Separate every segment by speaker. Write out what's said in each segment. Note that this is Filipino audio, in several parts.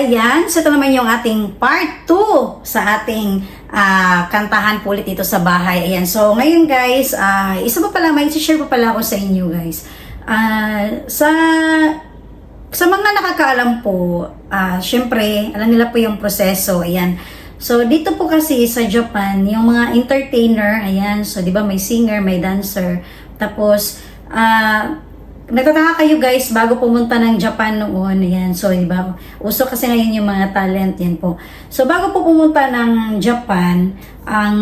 Speaker 1: Ayan, so ito naman yung ating part 2 sa ating ah, kantahan po ulit dito sa bahay. Ayan, so ngayon guys, ah, isa pa pala, may share pa pala ako sa inyo guys. Ah, sa sa mga nakakaalam po, ah, syempre, alam nila po yung proseso. Ayan. So, dito po kasi sa Japan, yung mga entertainer, ayan, so, di ba, may singer, may dancer. Tapos, ah, nagtataka kayo guys, bago pumunta ng Japan noon, ayan, so, di ba, uso kasi ngayon yung mga talent, yan po. So, bago po pumunta ng Japan, ang,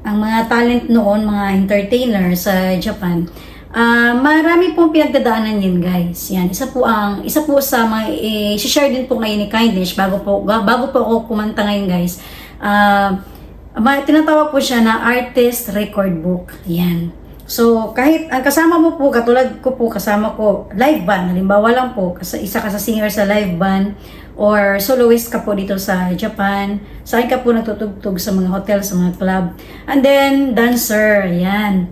Speaker 1: ang mga talent noon, mga entertainer sa Japan, Ah, marami pong pinagdadaanan yun, guys. Yan, isa po ang isa po sa mga eh, share din po ngayon ni Kindness bago po bago po ako kumanta ngayon, guys. Ma- tinatawag po siya na artist record book. Yan. So, kahit ang kasama mo po, katulad ko po, kasama ko, live band, halimbawa lang po, isa ka sa singer sa live band, or soloist ka po dito sa Japan, saan ka po nagtutugtog sa mga hotel, sa mga club, and then dancer, yan.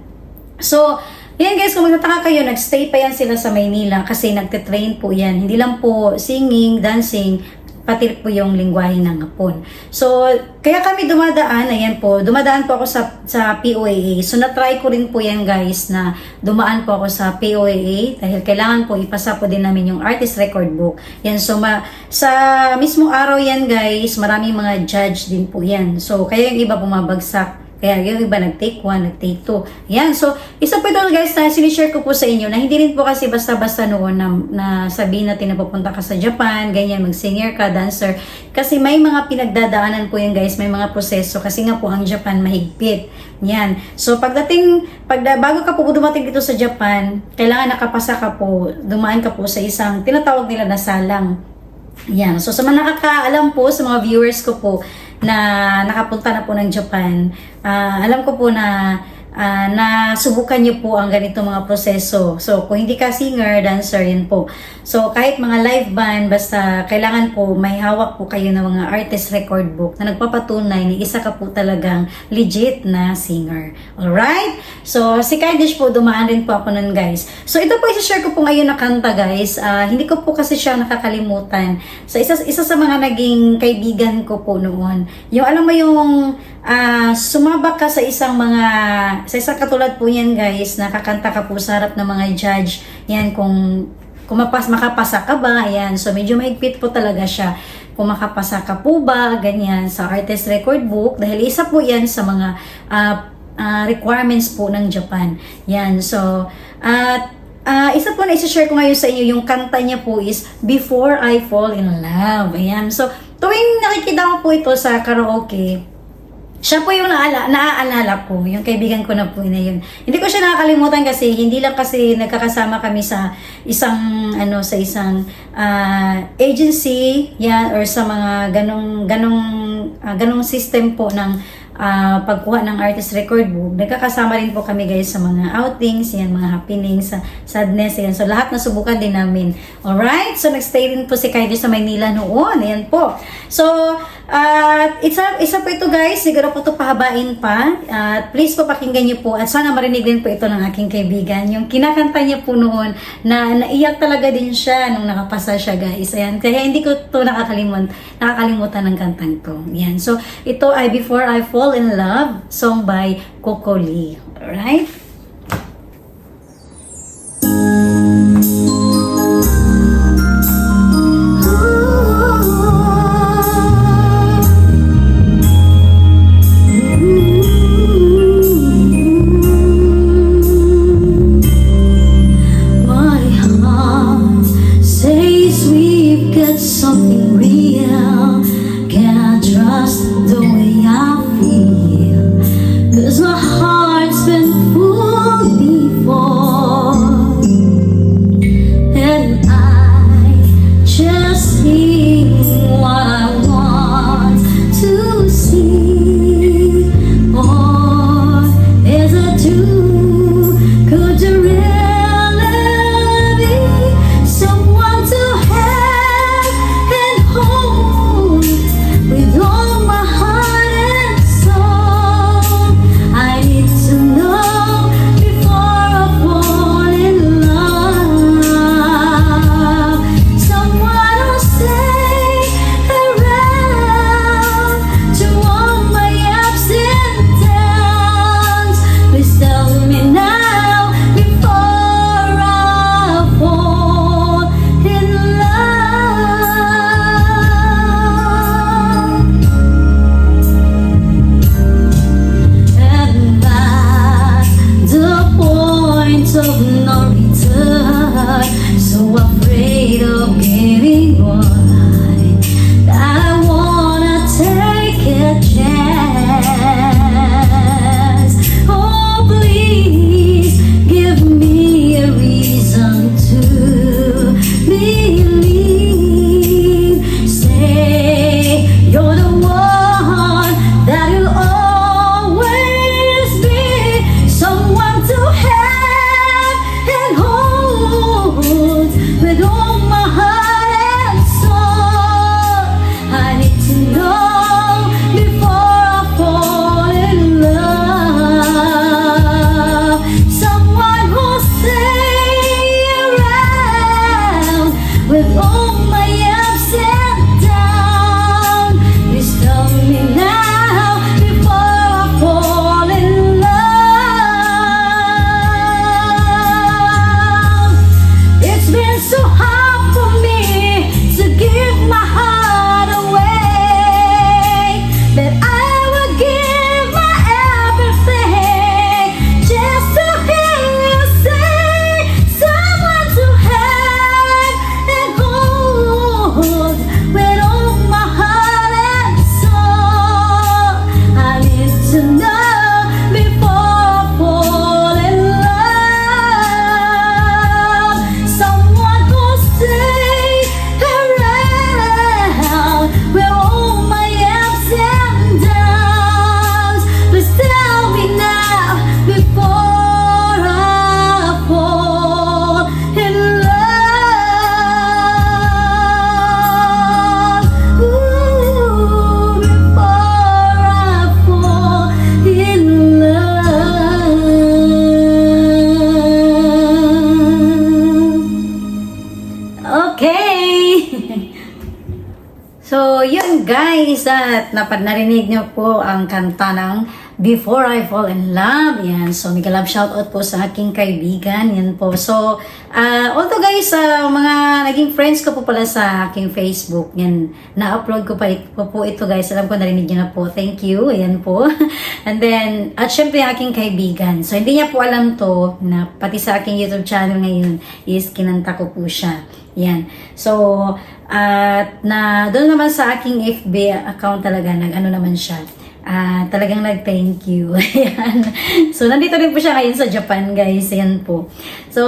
Speaker 1: So, yan guys, kung magtataka kayo, nagstay pa yan sila sa Maynila kasi nagte-train po yan. Hindi lang po singing, dancing, pati po yung lingwahe ng Hapon. So, kaya kami dumadaan, ayan po, dumadaan po ako sa, sa POAA. So, na-try ko rin po yan guys na dumaan po ako sa POAA dahil kailangan po ipasa po din namin yung artist record book. Yan, so ma, sa mismong araw yan guys, maraming mga judge din po yan. So, kaya yung iba bumabagsak. Kaya yung iba nag-take 1, nag-take 2. Yan. So, isa po ito guys na sinishare ko po sa inyo na hindi rin po kasi basta-basta noon na, na sabihin natin na pupunta ka sa Japan, ganyan, mag-singer ka, dancer. Kasi may mga pinagdadaanan po yan guys, may mga proseso. Kasi nga po ang Japan mahigpit. Yan. So, pagdating, pag, bago ka po dumating dito sa Japan, kailangan nakapasa ka po, dumaan ka po sa isang tinatawag nila na salang. Yan. So, sa mga nakakaalam po, sa mga viewers ko po, na nakapunta na po ng Japan, ah, alam ko po na ah, na subukan niyo po ang ganito mga proseso. So, kung hindi ka singer, dancer, yun po. So, kahit mga live band, basta kailangan po may hawak po kayo ng mga artist record book na nagpapatunay na isa ka po talagang legit na singer. Alright? So, si Kaidish po, dumaan rin po ako nun, guys. So, ito po isa-share ko po ngayon na kanta, guys. Ah, hindi ko po kasi siya nakakalimutan. So, isa, isa sa mga naging kaibigan ko po noon. Yung, alam mo yung ah, sumabak ka sa isang mga, sa isang katulad po yan, guys, nakakanta ka po sa harap ng mga judge. Yan, kung kung mapas, makapasa ka ba, ayan. So, medyo mahigpit po talaga siya. Kung makapasa ka po ba, ganyan, sa artist record book. Dahil isa po yan sa mga ah, ah, requirements po ng Japan. Yan, so, at ah, isa po na isa-share ko ngayon sa inyo, yung kanta niya po is Before I Fall in Love. Ayan, so, tuwing nakikita ko po ito sa karaoke, siya po yung naala, naaalala ko, yung kaibigan ko na po na yun. Hindi ko siya nakakalimutan kasi hindi lang kasi nagkakasama kami sa isang ano sa isang ah, agency yan or sa mga ganong ganong ah, ganong system po ng ah, pagkuha ng artist record book. Nagkakasama rin po kami guys sa mga outings, yan mga happenings, sa sadness, yan. So lahat nasubukan din namin. Alright? So nagstay rin po si Kylie sa Maynila noon. Ayan po. So, at isa, isa po ito guys, siguro po ito pahabain pa. At please po pakinggan niyo po at sana marinig din po ito ng aking kaibigan. Yung kinakanta niya po noon na naiyak talaga din siya nung nakapasa siya guys. Ayan, kaya hindi ko ito nakakalimutan, nakakalimutan ng kantang to. Yan. So, ito ay Before I Fall in Love, song by Coco Lee. Alright? the hour. Guys, at napad narinig niyo po ang kanta ng Before I Fall in Love. Yan. So, mega love shoutout po sa aking kaibigan. Yan po. So, uh, although guys, uh, mga naging friends ko po pala sa aking Facebook. Yan. Na-upload ko pa ito, po, ito guys. Alam ko narinig niyo na po. Thank you. Ayan po. And then, at syempre aking kaibigan. So, hindi niya po alam to na pati sa aking YouTube channel ngayon is kinanta ko po siya. Yan. So, at na doon naman sa aking FB account talaga, nag-ano naman siya. Ah, talagang nag-thank you. Ayan. So, nandito rin po siya ngayon sa Japan, guys. Ayan po. So,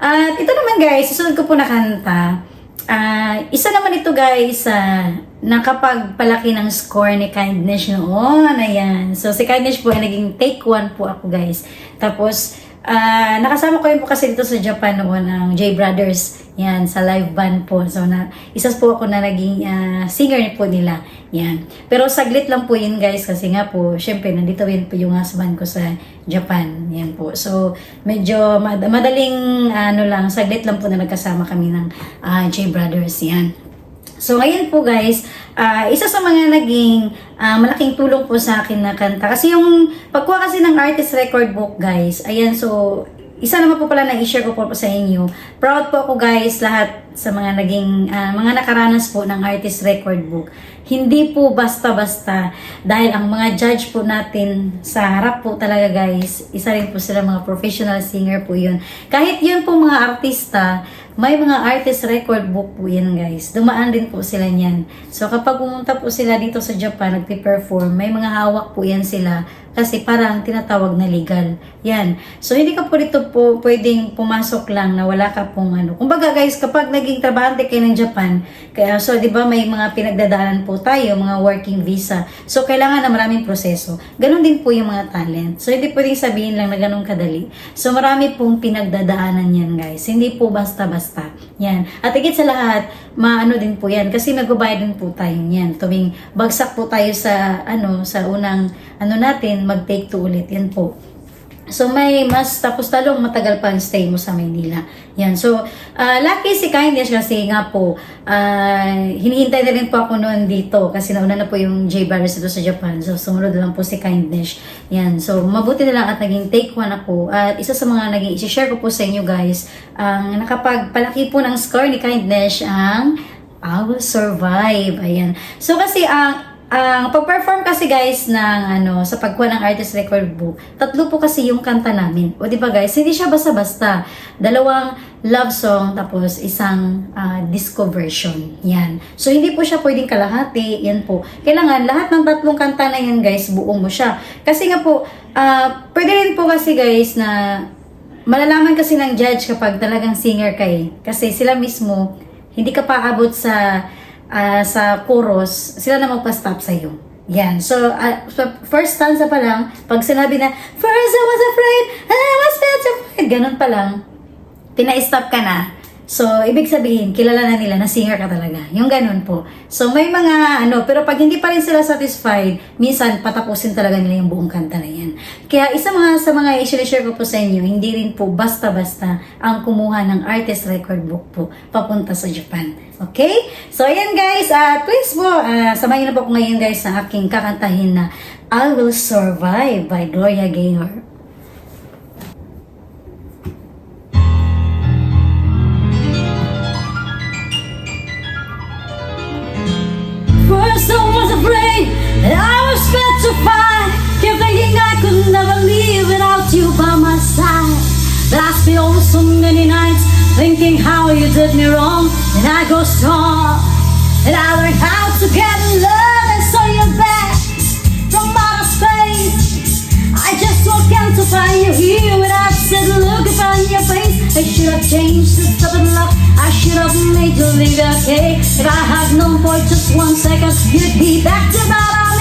Speaker 1: at ito naman, guys, susunod ko po na kanta. Ah, isa naman ito, guys, sa nakapagpalaki ng score ni Kindness noon. Ayan. So, si Kindness po ay naging take one po ako, guys. Tapos, Ah, nakasama ko yun po kasi dito sa Japan noon ng J Brothers. Yan, sa live band po. So, na, isa po ako na naging ah, singer po nila. Yan. Pero saglit lang po yun guys kasi nga po, syempre, nandito yun po yung husband ko sa Japan. Yan po. So, medyo mad- madaling ano lang, saglit lang po na nagkasama kami ng ah, J Brothers. Yan. So, ngayon po guys, ah, isa sa mga naging ah, malaking tulong po sa akin na kanta. Kasi yung pagkuha kasi ng artist record book guys, ayan so, isa naman po pala na i-share ko po, po sa inyo. Proud po ako guys lahat sa mga naging, ah, mga nakaranas po ng artist record book. Hindi po basta-basta dahil ang mga judge po natin sa harap po talaga guys, isa rin po sila mga professional singer po yun. Kahit yun po mga artista, may mga artist record book po yan guys. Dumaan din po sila niyan. So kapag pumunta po sila dito sa Japan, nagpe-perform, may mga hawak po yan sila kasi parang tinatawag na legal. Yan. So hindi ka po dito po pwedeng pumasok lang na wala ka pong ano. Kumbaga guys, kapag naging trabahante kayo ng Japan, kaya so 'di ba may mga pinagdadaanan po tayo, mga working visa. So kailangan na maraming proseso. Ganon din po yung mga talent. So hindi pwedeng sabihin lang na ganun kadali. So marami pong pinagdadaanan yan guys. Hindi po basta-basta. Yan. At higit sa lahat, maano din po yan kasi nagbabayad din po tayo yan. Tuwing bagsak po tayo sa ano sa unang ano natin, mag-take two ulit. Yan po. So may mas tapos talong matagal pa ang stay mo sa Maynila. Yan. So ah, lucky si Kindness kasi nga po ah, hinihintay na rin po ako noon dito kasi nauna na po yung J Barris dito sa Japan. So sumunod lang po si Kindness. Yan. So mabuti na lang at naging take one ako. At isa sa mga naging i-share ko po sa inyo guys, ang nakapagpalaki po ng score ni Kindness ang I will survive. Ayan. So kasi ang ang pag-perform kasi guys ng ano sa pagkuha ng artist record book, tatlo po kasi yung kanta namin. O di ba guys, hindi siya basta-basta. Dalawang love song tapos isang ah, disco version. Yan. So hindi po siya pwedeng kalahati. Yan po. Kailangan lahat ng tatlong kanta na yan guys, buo mo siya. Kasi nga po, ah, pwede rin po kasi guys na malalaman kasi ng judge kapag talagang singer ka eh. Kasi sila mismo, hindi ka paabot sa ah, sa chorus, sila na magpa-stop sa'yo. Yan. So, sa first stanza pa lang, pag sinabi na, First I was afraid, I was petrified, ganun pa lang, pina-stop ka na. So, ibig sabihin, kilala na nila na singer ka talaga. Yung ganun po. So, may mga ano, pero pag hindi pa rin sila satisfied, minsan patapusin talaga nila yung buong kanta na yan. Kaya isa mga sa mga i-share ko po sa inyo, hindi rin po basta-basta ang kumuha ng artist record book po papunta sa Japan. Okay? So, ayan guys, at please po, ah, samahin na po ko ngayon guys sa aking kakantahin na I Will Survive by Gloria Gaynor. And I was petrified Kept thinking I could never leave without you by my side. But I spent so many nights thinking how you did me wrong And I go strong. And I learned how to get in love and saw you back from outer space I just walked in to find you here without said look upon your face. I should have changed the stupid love I should have made you leave okay If I had known for just one second You'd be back to bother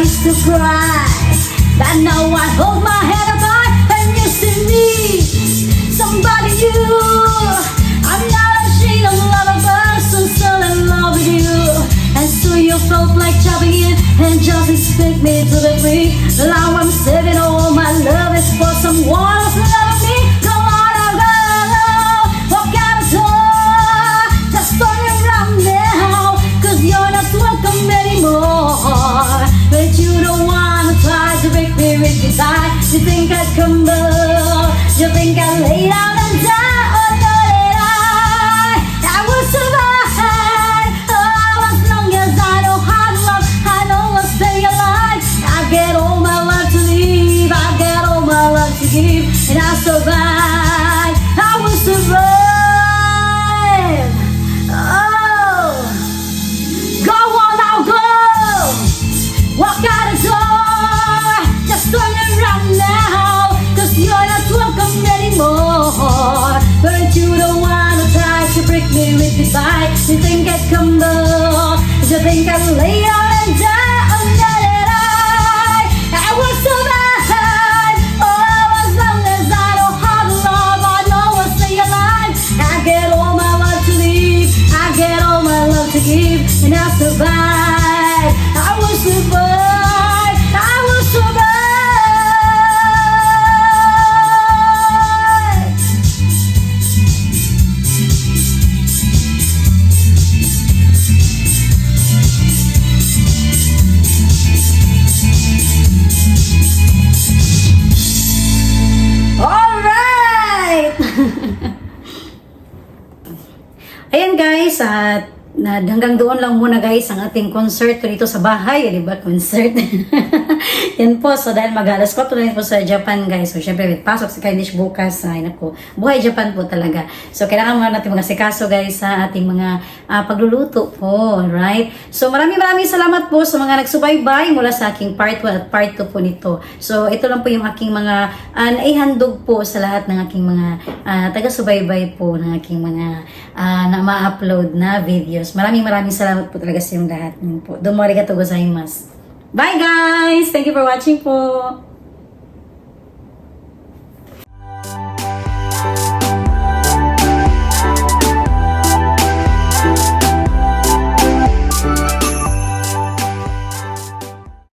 Speaker 1: used to cry, but now I hold my head up high and you see me, somebody new. I'm not ashamed of love a person still in love with you. And so you felt like goodbye. You think I'd come back. You think I'd lay guys, at na hanggang doon lang muna guys ang ating concert dito sa bahay, di ba? Concert. Yan po, so dahil mag-alas 4 na po sa Japan guys. So syempre, may pasok si Kainish bukas. Ay nako, buhay Japan po talaga. So kailangan muna natin mga sikaso guys sa ating mga ah, pagluluto po, right? So maraming maraming salamat po sa mga nagsubaybay mula sa aking part 1 at part 2 po nito. So ito lang po yung aking mga uh, naihandog po sa lahat ng aking mga ah, taga-subaybay po ng aking mga ah, na ma-upload na videos. Maraming maraming salamat po talaga sa inyong lahat. Domo arigatou gozaimasu. Bye guys! Thank you for watching po!